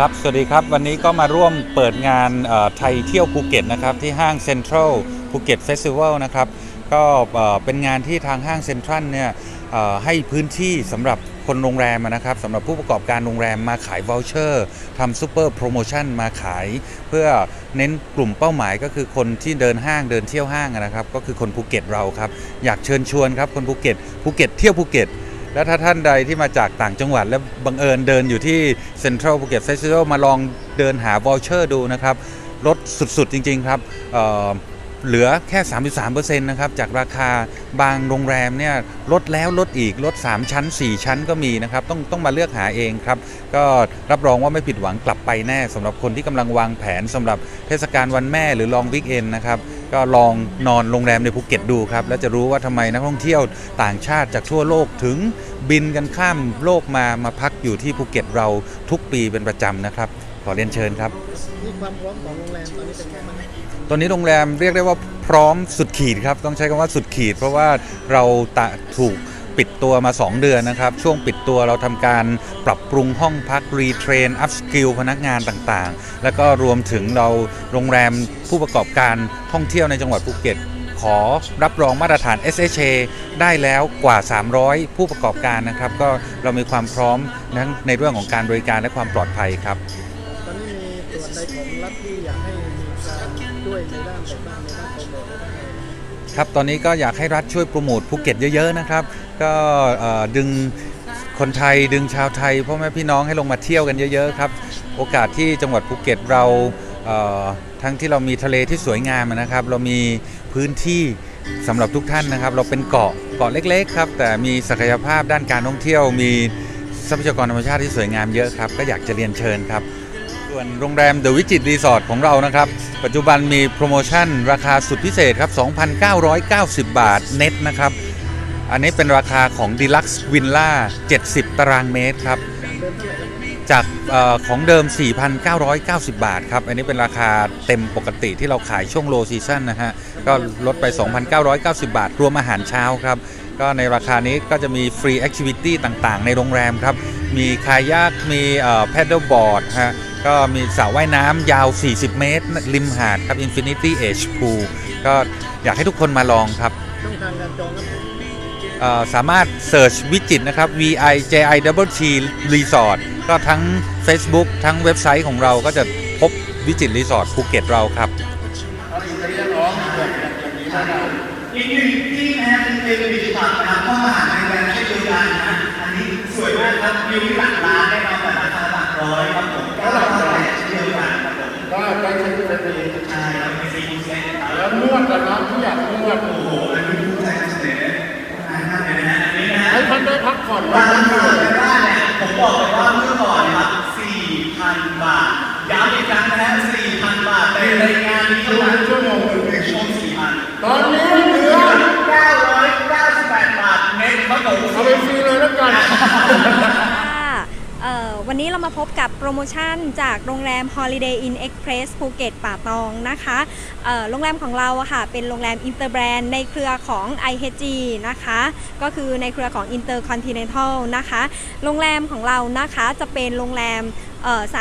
ครับ สวัสดีครับ วันนี้ก็มาร่วมเปิดงานไทยเที่ยวภูเก็ตนะครับ ที่ห้างเซ็นทรัลภูเก็ตเฟสติวัลนะครับ ก็เป็นงานที่ทางห้างเซ็นทรัลเนี่ยให้พื้นที่สำหรับคนโรงแรมนะครับสำหรับผู้ประกอบการโรงแรมมาขายวอลเชอร์ทำซูเปอร์โปรโมชั่นมาขาย เพื่อเน้นกลุ่มเป้าหมายก็คือคนที่เดินห้างเดินเที่ยวห้างนะครับ ก็คือคนภูเก็ตเราครับ อยากเชิญชวนครับคนภูเก็ตภูเก็ตเที่ยวภูเก็ต แล้วถ้าท่านใดที่มาจากต่างจังหวัด และบังเอิญเดินอยู่ที่เซ็นทรัลภูเก็ตเฟสติวัลมาลองเดินหาวอลเชอร์ดูนะครับลดสุดๆ จริงๆครับเเหลือแค่ 33%นะครับ จากราคาบางโรงแรมเนี่ยลดแล้วลดอีกลด 3 ชั้น 4 ชั้นก็มีนะครับ ต้องต้องมาเลือกหาเองครับ ก็รับรองว่าไม่ผิดหวังกลับไปแน่สำหรับคนที่กำลังวางแผนสำหรับเทศกาลวันแม่หรือลองวิกเอนนะครับ ก็ลองนอนโรงแรมในภูเก็ตดูครับ แล้วจะรู้ว่าทำไมนักท่องเที่ยวต่างชาติจากทั่วโลกถึงบินกันข้ามโลกมามาพักอยู่ที่ภูเก็ตเราทุกปีเป็นประจำนะครับ ขอเรียนเชิญครับนี่ความพร้อมของโรงแรมตอนนี้เป็นไงบ้างตอนนี้โรงแรมเรียกได้ว่าพร้อมสุดขีดครับ ต้องใช้คำว่าสุดขีด เพราะว่าเราตะถูกปิด ตัวมา 2 เดือนนะครับ ช่วงปิดตัวเราทำการปรับปรุงห้องพักรีเทรนอัพสกิลพนักงานต่างๆ แล้วก็รวมถึงเราโรงแรมผู้ประกอบการท่องเที่ยวในจังหวัดภูเก็ตขอรับรองมาตรฐาน SHA ได้แล้วกว่า 300 ผู้ประกอบการนะครับ ก็เรามีความพร้อมทั้งในเรื่องของการบริการและความปลอดภัยครับ ตอนนี้มีส่วนใดของรัฐที่อยากให้มีการช่วยในด้านแต่บ้างในด้านโปรโครับตอนนี้ก็อยากให้รัฐช่วยโปรโมทภูเก็ตเยอะๆนะครับ ก็ดึงคนไทยดึงชาวไทยพ่อแม่พี่น้องให้ลงมาเที่ยวกันเยอะๆครับ โอกาสที่จังหวัดภูเก็ตเราเทั้งที่เรามีทะเลที่สวยงามนะครับ เรามีพื้นที่สำหรับทุกท่านนะครับ เราเป็นเกาะเกาะเล็ก ๆ ครับ แต่มีศักยภาพด้านการท่องเที่ยว มีทรัพยากรธรรมชาติที่สวยงามเยอะครับ ก็อยากจะเรียนเชิญครับ ส่วนโรงแรมเดอะวิจิตรีสอร์ทของเรานะครับ ปัจจุบันมีโปรโมชั่นราคาสุดพิเศษครับ 2,990 บาทเน็ตนะครับ อันนี้เป็นราคาของ Deluxe Villa 70 ตารางเมตรครับ จากออของเดิม 4,990 บาทครับ อันนี้เป็นราคาเต็มปกติที่เราขายช่วงโลซีซั่นนะฮะ ก็ลดไป 2,990 บาท รวมอาหารเช้าครับ ก็ในราคานี้ก็จะมีฟรีแอคทิวิตี้ต่างๆ ในโรงแรมครับ มีคายักมีแพดเดิลบอร์ดฮะ ก็มีสระว่ายน้ำยาว 40 เมตร ริมหาดครับ Infinity Edge Pool ก็อยากให้ทุกคนมาลองครับช่องทางการจองครับเอ่อสามารถเ e ิร์ชวิจิตรนะครับ V I J I W T Resort ก็ทั้ง Facebook ทั้งเว็บไซต์ของเราก็จะพบวิจิตรรีสอร์ทภูเก็ตเราครับอีกหนึ่งที่นะฮะเป็นบิชพับนะครับเข้ามาหาในแบรนด์เช่นเดียวกันนะอันนี้สวยมากครับวิวที่หลักล้านแน่นอนแต่ราคาหลักร้อยครับ หลักร้อยเช่นเดียวกันครับผมก็ได้ใช้เฟรนด์ใช่ครับเป็นซีคูเซ็ตแล้วนวดกันนะที่อยากนวดโอ้โหอันนี้ภูมิใจเสนอนะครับเลยนะฮะให้ท่านได้พักผ่อนบ้างคาในบ้เนี่ยผมบอกเลยว่าเมื่อก่อนนะครับ4,000 บาทย้ำอีกครั้งนะฮะ4,000 บาทในรายงานนี้เท่านั้นชั่วโมงหนึ่งในช่วง4,000ตอนนี้เหลือ998 บาทเน็ตครับผมเอาไปฟรีเลยแล้วกัน วันนี้เรามาพบกับโปรโมชั่นจากโรงแรม Holiday Inn Express ภูเก็ตป่าตองนะคะโรงแรมของเราค่ะเป็นโรงแรมอินเตอร์แบรนด์ในเครือของ IHG นะคะ ก็คือในเครือของ Intercontinental นะคะ โรงแรมของเรานะคะจะเป็นโรงแรม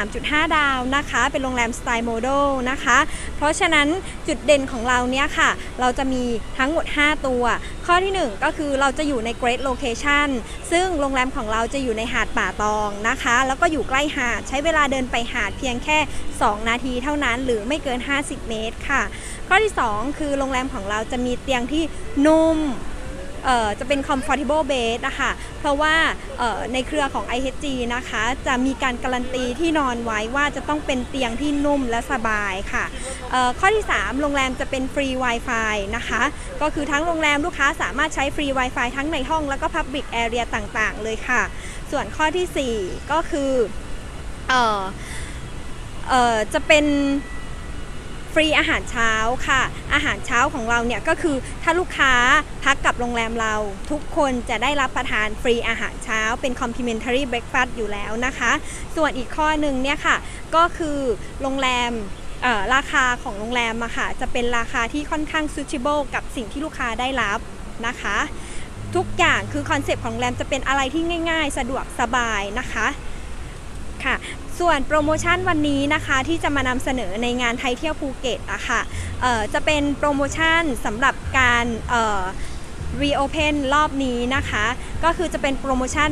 3.5 ดาวนะคะ เป็นโรงแรมสไตล์โมเดลนะคะ เพราะฉะนั้นจุดเด่นของเราเนี่ยค่ะ เราจะมีทั้งหมด 5 ตัว ข้อที่ 1 ก็คือเราจะอยู่ใน Great Location ซึ่งโรงแรมของเราจะอยู่ในหาดป่าตองนะคะ แล้วก็อยู่ใกล้หาด ใช้เวลาเดินไปหาดเพียงแค่ 2 นาทีเท่านั้นหรือไม่เกิน 50 เมตรค่ะ ข้อที่ 2 คือโรงแรมของเราจะมีเตียงที่นุ่ม จะเป็น comfortable bed นะคะเพราะว่าในเครือของ IHG นะคะ จะมีการการันตีที่นอนไว้ว่าจะต้องเป็นเตียงที่นุ่มและสบายค่ะข้อที่ 3 โรงแรมจะเป็นฟรี Wi-Fi นะคะ ก็คือทั้งโรงแรมลูกค้าสามารถใช้ฟรี Wi-Fi ทั้งในห้องแล้วก็ Public Area ต่างๆ เลยค่ะ ส่วนข้อทีสี่4 ก็คืออออจะเป็น ฟรีอาหารเช้าค่ะ อาหารเช้าของเราเนี่ยก็คือถ้าลูกค้าพักกับโรงแรมเรา ทุกคนจะได้รับประทานฟรีอาหารเช้า เป็น complimentary breakfast อยู่แล้วนะคะ ส่วนอีกข้อหนึ่งเนี่ยค่ะ ก็คือโรงแรมราคาของโรงแรมอะค่ะจะเป็นราคาที่ค่อนข้าง suitable กับสิ่งที่ลูกค้าได้รับนะคะ ทุกอย่างคือคอนเซปต์ของโรงแรมจะเป็นอะไรที่ง่าย ๆ สะดวกสบายนะคะค่ะ ส่วนโปรโมชั่นวันนี้นะคะที่จะมานำเสนอในงานไทยเที่ยวภูเก็ตอะค่ะเอ่อจะเป็นโปรโมชั่นสำหรับการเอ่อ reopen รอบนี้นะคะ ก็คือจะเป็นโปรโมชั่น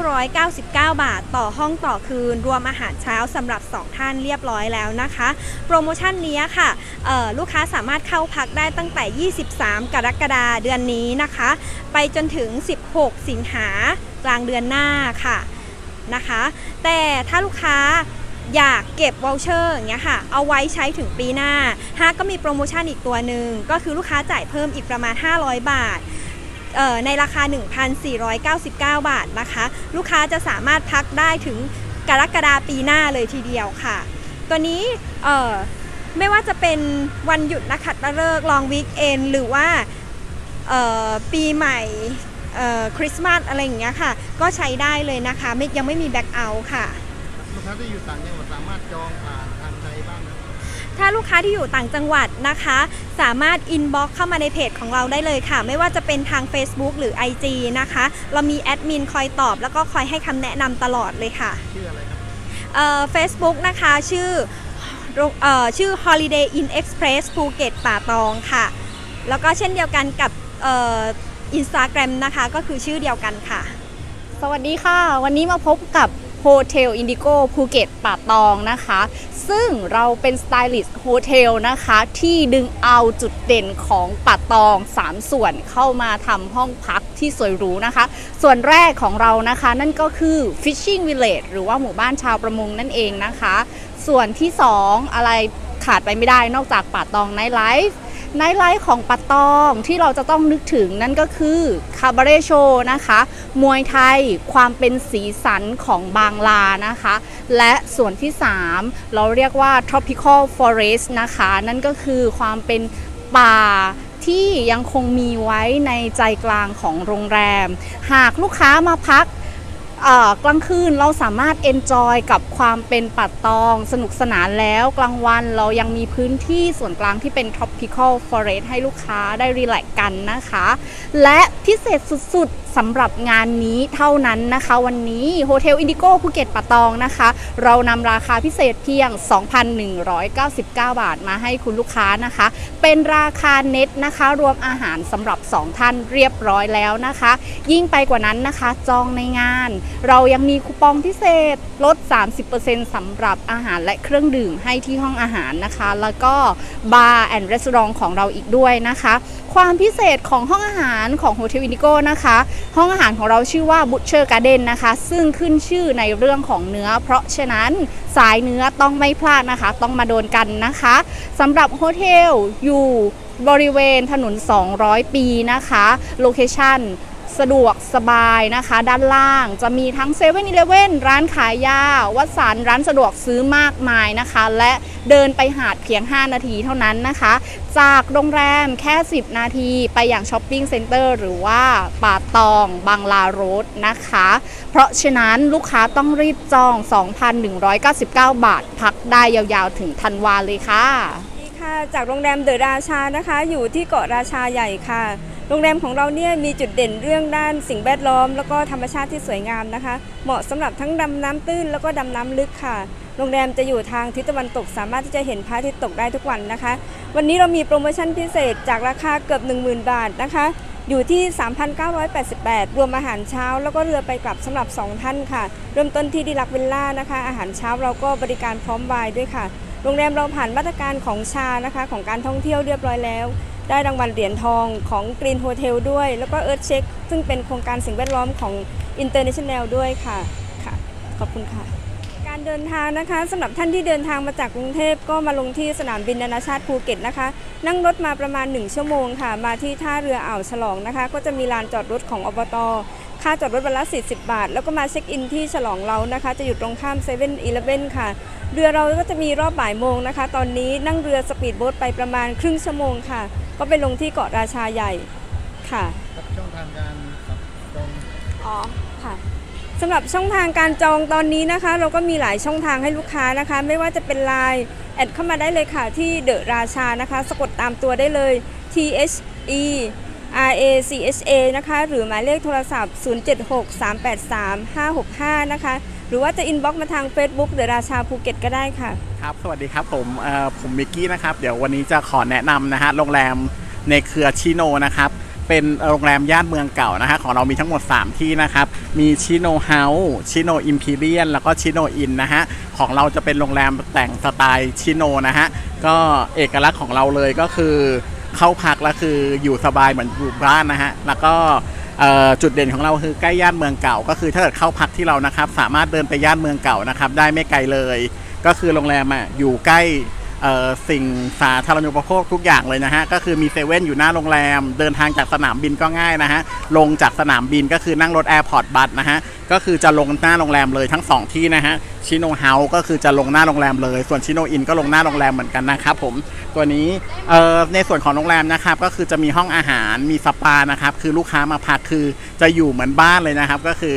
999 บาท ต่อห้องต่อคืน รวมอาหารเช้าสำหรับ 2 ท่านเรียบร้อยแล้วนะคะ โปรโมชั่นนี้ค่ะลูกค้าสามารถเข้าพักได้ตั้งแต่ 23 กรกฎาเดือนนี้นะคะ ไปจนถึง 16 สิงหากลางเดือนหน้าค่ะ นะคะ แต่ถ้าลูกค้าอยากเก็บวอลเชอร์อย่างเงี้ยค่ะ เอาไว้ใช้ถึงปีหน้าฮาก็มีโปรโมชั่นอีกตัวหนึ่ง ก็คือลูกค้าจ่ายเพิ่มอีกประมาณ 500 บาทเอ่อในราคา 1,499 บาทนะคะ ลูกค้าจะสามารถพักได้ถึงกรกฎาปีหน้าเลยทีเดียวค่ะ ตัวนี้ไม่ว่าจะเป็นวันหยุดนักขัตฤกษ์ลองวีคเอนหรือว่าปีใหม่ คริสต์มาสอะไรอย่างเงี้ยค่ะ ก็ใช้ได้เลยนะคะไม่ยังไม่มีแบ็กเอาท์ค่ะ ลูกค้าที่อยู่ต่างจังหวัดสามารถจองผ่านทางใดบ้างนะถ้าลูกค้าที่อยู่ต่างจังหวัดนะคะ สามารถอินบ็อกเข้ามาในเพจของเราได้เลยค่ะ ไม่ว่าจะเป็นทาง Facebook หรือ IG นะคะ เรามีแอดมินคอยตอบ แล้วก็คอยให้คำแนะนำตลอดเลยค่ะชื่ออะไรครับเอ่อ Facebook นะคะชื่อโรงเอ่อชื่อ Holiday Inn Express ภูเก็ตป่าตองค่ะ แล้วก็เช่นเดียวกันกับ อินสตาแกรมนะคะ ก็คือชื่อเดียวกันค่ะ สวัสดีค่ะ วันนี้มาพบกับโฮเทลอินดิโก้ภูเก็ตป่าตองนะคะ ซึ่งเราเป็นสไตลิสต์โฮเทลนะคะ ที่ดึงเอาจุดเด่นของป่าตอง 3 ส่วนเข้ามาทำห้องพักที่สวยหรูนะคะ ส่วนแรกของเรานะคะ นั่นก็คือ Fishing Village หรือว่าหมู่บ้านชาวประมงนั่นเองนะคะ ส่วนที่ 2 อะไรขาดไปไม่ได้นอกจากป่าตองไนท์ไลฟ์ ไนท์ไลฟ์ของปัตตองที่เราจะต้องนึกถึงนั่นก็คือคาบาเร่โชนะคะ มวยไทยความเป็นสีสันของบางลานะคะ และส่วนที่ 3 เราเรียกว่า tropical forest นะคะ นั่นก็คือความเป็นป่าที่ยังคงมีไว้ในใจกลางของโรงแรม หากลูกค้ามาพัก กลางคืนเราสามารถเอนจอยกับความเป็นปัดตอง สนุกสนานแล้วกลางวันเรายังมีพื้นที่ส่วนกลางที่เป็น tropical forest ให้ลูกค้าได้รีแลกซ์กันนะคะ และพิเศษสุดๆสำหรับงานนี้เท่านั้นนะคะ วันนี้โฮเทลอินดิโก้ภูเก็ตปะตองนะคะ เรานำราคาพิเศษเพียง 2,199 บาทมาให้คุณลูกค้านะคะ เป็นราคาเน็ตนะคะ รวมอาหารสำหรับ 2 ท่านเรียบร้อยแล้วนะคะ ยิ่งไปกว่านั้นนะคะ จองในงาน เรายังมีคูปองพิเศษลด 30%สำหรับอาหารและเครื่องดื่มให้ที่ห้องอาหารนะคะ แล้วก็บาร์แอนด์รีสอร์ทของเราอีกด้วยนะคะความพิเศษของห้องอาหารของโฮเทลอินดิโก้นะคะ ห้องอาหารของเราชื่อว่าบุชเชอร์การ์เดนนะคะ ซึ่งขึ้นชื่อในเรื่องของเนื้อ เพราะฉะนั้นสายเนื้อต้องไม่พลาดนะคะ ต้องมาโดนกันนะคะสำหรับโฮเทลอยู่บริเวณถนน 200 ปีนะคะ โลเคชั่น สะดวกสบายนะคะ ด้านล่างจะมีทั้ง7 e เ e ่ e อร้านขายยา วัดสันร้านสะดวกซื้อมากมายนะคะ และเดินไปหาดเพียง 5 นาทีเท่านั้นนะคะ จากโรงแรมแค่ 10 นาที ไปอย่างช้อปปิ้งเซ็นเตอร์หรือว่าป่าตองบางลาโรดนะคะ เพราะฉะนั้นลูกค้าต้องรีบจอง 2,199 บาท พักได้ยาวๆถึงธันวาเลยค่ะค่ะจากโรงแรมเดอะราชานะคะ อยู่ที่เกาะราชาใหญ่ค่ะ โรงแรมของเราเนี่ยมีจุดเด่นเรื่องด้านสิ่งแวดล้อม แล้วก็ธรรมชาติที่สวยงามนะคะ เหมาะสำหรับทั้งดำน้ำตื้นแล้วก็ดำน้ำลึกค่ะ โรงแรมจะอยู่ทางทิศตะวันตก สามารถที่จะเห็นพระอาทิตย์ตกได้ทุกวันนะคะ วันนี้เรามีโปรโมชั่นพิเศษจากราคาเกือบ 10,000 บาทนะคะอยู่ที่ 3,988 รวมอาหารเช้า แล้วก็เรือไปกลับสำหรับ 2 ท่านค่ะ เริ่มต้นที่ดีลักวิลล่านะคะ อาหารเช้าเราก็บริการพร้อมวน์ด้วยค่ะ โรงแรมเราผ่านมาตรการของชานะคะ ของการท่องเที่ยวเรียบร้อยแล้ว ได้รางวัลเหรียญทองของ Green Hotel ด้วย แล้วก็ Earth Check ซึ่งเป็นโครงการสิ่งแวดล้อมของ International ด้วยค่ะค่ะ ขอบคุณค่ะ การเดินทางนะคะสำหรับท่านที่เดินทางมาจากกรุงเทพก็มาลงที่สนามบินนานาชาติภูเก็ตนะคะ นั่งรถมาประมาณ 1 ชั่วโมงค่ะ มาที่ท่าเรืออ่าวฉลองนะคะ ก็จะมีลานจอดรถของอบตค่าจอดรถวันละ 40 บาท แล้วก็มาเช็คอินที่ฉลองเรานะคะ จะอยู่ตรงข้ามเซเว่นอีเลฟเว่นค่ะ เรือเราก็จะมีรอบบ่ายโมงนะคะ ตอนนี้นั่งเรือสปีดโบ๊ทไปประมาณครึ่งชั่วโมงค่ะ ก็ไปลงที่เกาะราชาใหญ่ค่ะกับช่องทางการสับจองอ๋อค่ะสำหรับช่องทางการจองตอนนี้นะคะ เราก็มีหลายช่องทางให้ลูกค้านะคะ ไม่ว่าจะเป็น Line แอดเข้ามาได้เลยค่ะที่เดอะราชานะคะ สะกดตามตัวได้เลย T H E R A C H A นะคะ หรือหมายเลขโทรศัพท์ 076 383 565 นะคะ หรือว่าจะอินบ็อกมาทาง Facebook เดอะราชาภูเก็ตก็ได้ค่ะ ครับ สวัสดีครับผมเอ่อผมมิกกี้นะครับ เดี๋ยววันนี้จะขอแนะนำนะฮะโรงแรมในเครือชิโนนะครับ เป็นโรงแรมย่านเมืองเก่านะฮะของเรามีทั้งหมด 3 ที่นะครับ มีชิโนเฮาส์ชิโนอิมพีเรียนแล้วก็ชิโนอินนะฮะ ของเราจะเป็นโรงแรมแต่งสไตล์ชิโนนะฮะ ก็เอกลักษณ์ของเราเลยก็คือ เข้าพักแล้วคืออยู่สบายเหมือนอยู่บ้านนะฮะ แล้วก็ จุดเด่นของเราคือใกล้ย่านเมืองเก่า ก็คือถ้าเกิดเข้าพักที่เรานะครับ สามารถเดินไปย่านเมืองเก่านะครับ ได้ไม่ไกลเลย ก็คือโรงแรมอะอยู่ใกล้ สิ่งสาธารณูปโภคทุกอย่างเลยนะฮะ ก็คือมีเซเว่นอยู่หน้าโรงแรม เดินทางจากสนามบินก็ง่ายนะฮะ ลงจากสนามบินก็คือนั่งรถแอร์พอร์ตบัสนะฮะ ก็คือจะลงหน้าโรงแรมเลยทั้งสองที่นะฮะ ชิโนเฮาส์ก็คือจะลงหน้าโรงแรมเลย ส่วนชิโนอินก็ลงหน้าโรงแรมเหมือนกันนะครับผม ตัวนี้ในส่วนของโรงแรมนะครับ ก็คือจะมีห้องอาหาร มีสปานะครับ คือลูกค้ามาพักคือจะอยู่เหมือนบ้านเลยนะครับ ก็คือ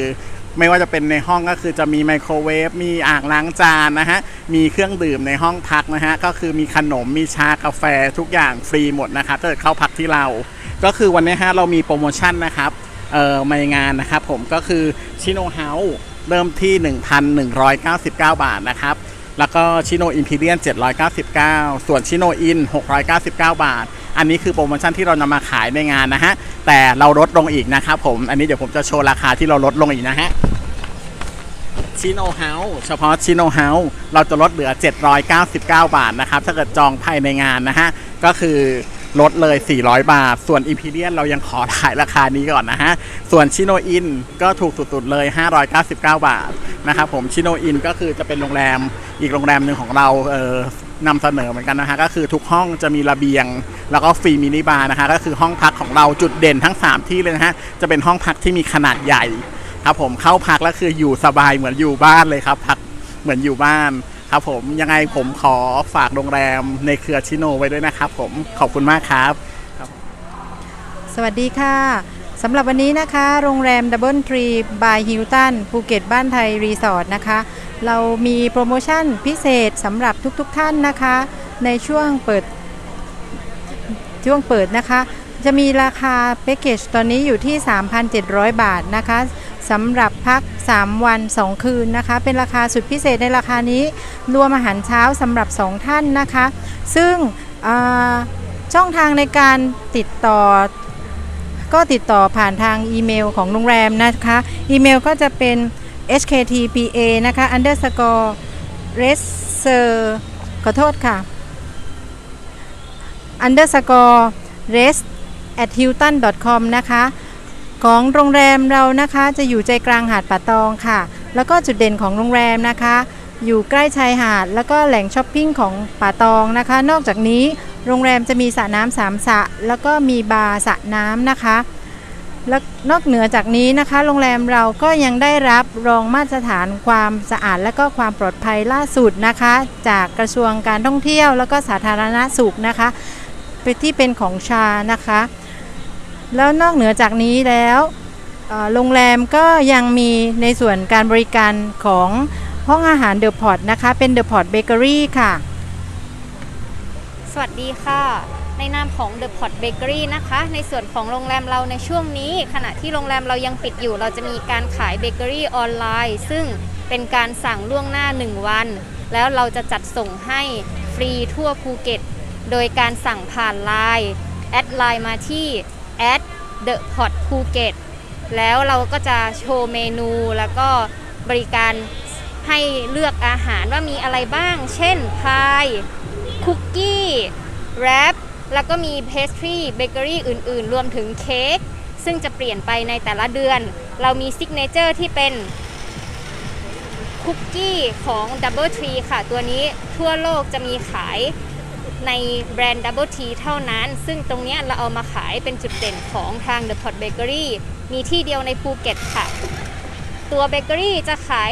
ไม่ว่าจะเป็นในห้องก็คือจะมีไมโครเวฟมีอ่างล้างจานนะฮะมีเครื่องดื่มในห้องพักนะฮะก็คือมีขนมมีชากาแฟทุกอย่างฟรีหมดนะครับถ้าเกิดเข้าพักที่เรา ก็คือวันนี้ฮะเรามีโปรโมชั่นนะครับเอ่อในงานนะครับผมก็คือชิโนเฮาส์เริ่มที่ 1,199 บาทนะครับ แล้วก็ชิโนอินพีเรียน799 ส่วนชิโนอิน 699 บาท อันนี้คือโปรโมชั่นที่เรานำมาขายในงานนะฮะ แต่เราลดลงอีกนะครับผม อันนี้เดี๋ยวผมจะโชว์ราคาที่เราลดลงอีกนะฮะชิโนเฮาส์เฉพาะชิโนเฮาส์เราจะลดเหลือ 799 บาทนะครับ ถ้าเกิดจองภายในงานนะฮะ ก็คือ ลดเลย 400 บาท ส่วนอิมพีเรียนเรายังขอถ่ายราคานี้ก่อนนะฮะ ส่วนชิโนอินก็ถูกสุดๆเลย 599 บาทนะครับผมชิโนอินก็คือจะเป็นโรงแรมอีกโรงแรมหนึ่งของเราเออนำเสนอเหมือนกันนะฮะก็คือทุกห้องจะมีระเบียง แล้วก็ฟรีมินิบาร์นะฮะก็คือห้องพักของเราจุดเด่นทั้ง 3 ที่เลยนะฮะจะเป็นห้องพักที่มีขนาดใหญ่ครับผมเข้าพักแล้วคืออยู่สบายเหมือนอยู่บ้านเลยครับพักเหมือนอยู่บ้าน ครับผมยังไงผมขอฝากโรงแรมในเครือชิโนไว้ด้วยนะครับผมขอบคุณมากครับสวัสดีค่ะสำหรับวันนี้นะคะ โรงแรม Double Tree by Hilton ภูเก็ตบ้านไทยรีสอร์ทนะคะ เรามีโปรโมชั่นพิเศษสำหรับทุกๆทท่านนะคะ ในช่วงเปิด ช่วงเปิดนะคะ จะมีราคาแพ็กเกจตอนนี้อยู่ที่ 3,700 บาทนะคะ สำหรับพัก 3 วัน 2 คืนนะคะ เป็นราคาสุดพิเศษในราคานี้ รวมอาหารเช้าสำหรับ 2 ท่านนะคะ ซึ่งช่องทางในการติดต่อ ก็ติดต่อผ่านทางอีเมลของโรงแรมนะคะ อีเมลก็จะเป็น hktpa นะคะ underscore reser ขอโทษค่ะ underscore rest at hilton com นะคะ ของโรงแรมเรานะคะจะอยู่ใจกลางหาดป่าตองค่ะ แล้วก็จุดเด่นของโรงแรมนะคะ อยู่ใกล้ชายหาด แล้วก็แหล่งช้อปปิ้งของป่าตองนะคะ นอกจากนี้โรงแรมจะมีสระน้ำสามสระแล้วก็มีบาร์สระน้ำนะคะและนอกเหนือจากนี้นะคะ โรงแรมเราก็ยังได้รับรองมาตรฐานความสะอาด และก็ความปลอดภัยล่าสุดนะคะ จากกระทรวงการท่องเที่ยว แล้วก็สาธารณสุขนะคะ เป็นที่เป็นของชานะคะ แล้วนอกเหนือจากนี้แล้วโรงแรมก็ยังมีในส่วนการบริการของห้องอาหารเดอะพอร์ตนะคะ เป็นเดอะพอร์ตเบเกอรี่ค่ะ สวัสดีค่ะ ในนามของ The Pot Bakery นะคะ ในส่วนของโรงแรมเราในช่วงนี้ ขณะที่โรงแรมเรายังปิดอยู่ เราจะมีการขายเบเกอรี่ออนไลน์ ซึ่งเป็นการสั่งล่วงหน้า 1 วัน แล้วเราจะจัดส่งให้ฟรีทั่วภูเก็ต โดยการสั่งผ่านไลน์แอดไลน์มาที่ at the pot phuket แล้วเราก็จะโชว์เมนูแล้วก็บริการให้เลือกอาหารว่ามีอะไรบ้าง เช่น พาย คุกกี้ แรป แล้วก็มีเพสทรีเบเกอรี่อื่นๆ รวมถึงเค้ก ซึ่งจะเปลี่ยนไปในแต่ละเดือน เรามีซิกเนเจอร์ที่เป็นคุกกี้ของ Double Tree ค่ะ ตัวนี้ทั่วโลกจะมีขาย ในแบรนด์ Double T เท่านั้น ซึ่งตรงนี้เราเอามาขายเป็นจุดเด่นของทาง The Pot Bakery มีที่เดียวในภูเก็ตค่ะ ตัวเบเกอรี่จะขาย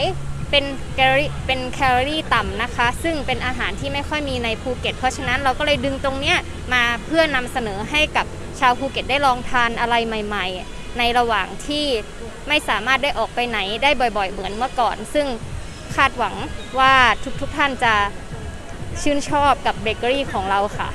เป็นแคลอรี่เป็นแคลอรี่ต่ำนะคะ ซึ่งเป็นอาหารที่ไม่ค่อยมีในภูเก็ต เพราะฉะนั้นเราก็เลยดึงตรงเนี้ยมาเพื่อนำเสนอให้กับชาวภูเก็ตได้ลองทานอะไรใหม่ ๆ ในระหว่างที่ไม่สามารถได้ออกไปไหนได้บ่อยๆ เหมือนเมื่อก่อน ซึ่งคาดหวังว่าทุกๆท่านจะ ชื่นชอบกับเบเกอรี่ของเราค่ะ